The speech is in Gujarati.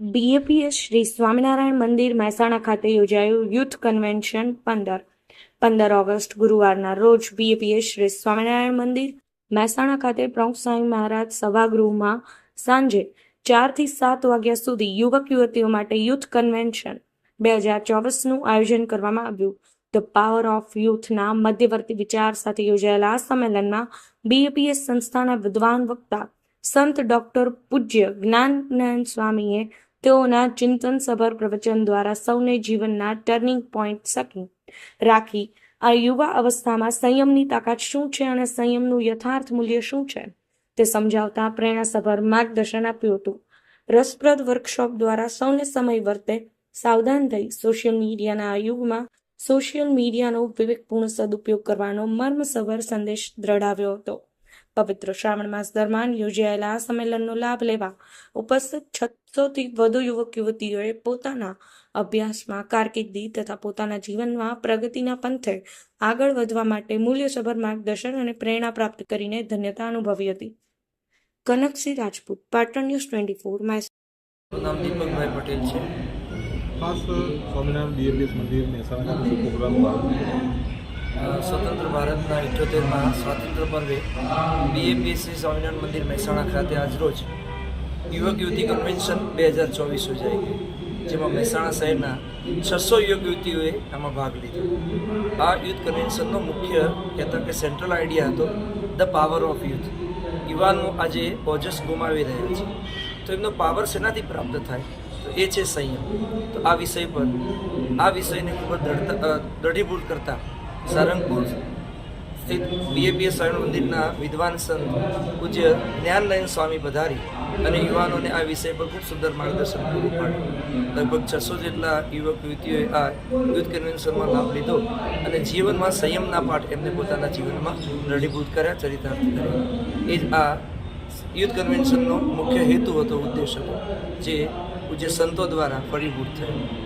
બીએપીએસ શ્રી સ્વામિનારાયણ મંદિર મહેસાણા ખાતે યોજાયું યુથ કન્વેન્શન પંદર. પંદર ઓગસ્ટ ગુરુવારના રોજ બીએપીએસ શ્રી સ્વામિનારાયણ મંદિર મહેસાણા ખાતે પ્રમુખ સ્વામી મહારાજ સભાગૃહમાં સાંજે ચારથી સાત વાગ્યા સુધી યુવક યુવતીઓ માટે યુથ કન્વેન્શન બે હજાર ચોવીસનું આયોજન કરવામાં આવ્યું. ધ પાવર ઓફ યુથના મધ્યવર્તી વિચાર સાથે યોજાયેલા આ સંમેલનમાં બીએપીએસ સંસ્થાના વિદ્વાન વક્તા સંત ડોક્ટર પૂજ્ય જ્ઞાનનયન સ્વામીએ તેઓના ચિંતન સભર પ્રવચન દ્વારા સૌને જીવનના ટર્નિંગ પોઈન્ટ સકી રાખી. આ યુવા અવસ્થામાં સંયમની તાકાત શું છે અને સંયમનું યથાર્થ મૂલ્ય શું છે? તે સમજાવતા પ્રેરણાસભર માર્ગદર્શન આપ્યું હતું. રસપ્રદ વર્કશોપ દ્વારા સૌને સમય વર્તે સાવધાન થઈ સોશિયલ મીડિયાના આ યુગમાં સોશિયલ મીડિયાનો વિવેકપૂર્ણ સદુપયોગ કરવાનો મર્મસભર સંદેશ દ્રઢાવ્યો હતો. પવિત્ર શ્રાવણ માસ દરમિયાન યોજાયેલા આ સંમેલનનો લાભ લેવા ઉપસ્થિત છસોથી વધુ યુવક યુવતીઓએ પોતાના અભ્યાસમાં કારકિર્દી તથા પોતાના જીવનમાં પ્રગતિના પંથે આગળ વધવા માટે મૂલ્યસભર માર્ગદર્શન અને પ્રેરણા પ્રાપ્ત કરીને ધન્યતા અનુભવી હતી. Kanaksinh Rajput Patan news twenty four નામ દીપકભાઈ પટેલ છે. ખાસ સ્વામિનારાયણ બીએપીએસ મંદિર મહેસાણા ખાતે શું પ્રોગ્રામ અ, સ્વતંત્ર ભારતના ઇઠ્યોતેરમાં સ્વાતંત્ર્ય પર્વે બીએપીએસસી સ્વામિનારાયણ મંદિર મહેસાણા ખાતે આજરોજ યુવક યુવતી કન્વેન્શન બે હજાર ચોવીસ યોજાઈ જેમાં મહેસાણા શહેરના છસો યુવક યુવતીઓએ આમાં ભાગ લીધો. આ યુથ કન્વેન્શનનો મુખ્ય કહેતા કે સેન્ટ્રલ આઈડિયા હતો ધ પાવર ઓફ યુથ યુવાનો આજે ઓજસ ગુમાવી રહ્યા છે. તો એમનો પાવર શેનાથી પ્રાપ્ત થાય? તો એ છે સંયમ. તો આ વિષય પર, આ વિષયને ખૂબ જ દઢીભૂત કરતા સારંગપુર સ્થિત બીએપીએસ શરણ મંદિરના વિદ્વાન સંત પૂજ્ય જ્ઞાનલયન સ્વામી પધારી અને યુવાનોને આ વિષય પર ખૂબ સુંદર માર્ગદર્શન પૂરું પાડ્યું. લગભગ છસો જેટલા યુવક, યુવતીઓએ આ યુથ કન્વેન્શનમાં લાભ લીધો અને જીવનમાં સંયમના પાઠ એમને પોતાના જીવનમાં દૃઢીભૂત કર્યા, ચરિતાર્થ કર્યા. એ જ આ યુથ કન્વેન્શનનો મુખ્ય હેતુ હતો, ઉદ્દેશ હતો, જે પૂજ્ય સંતો દ્વારા ફળીભૂત થયો.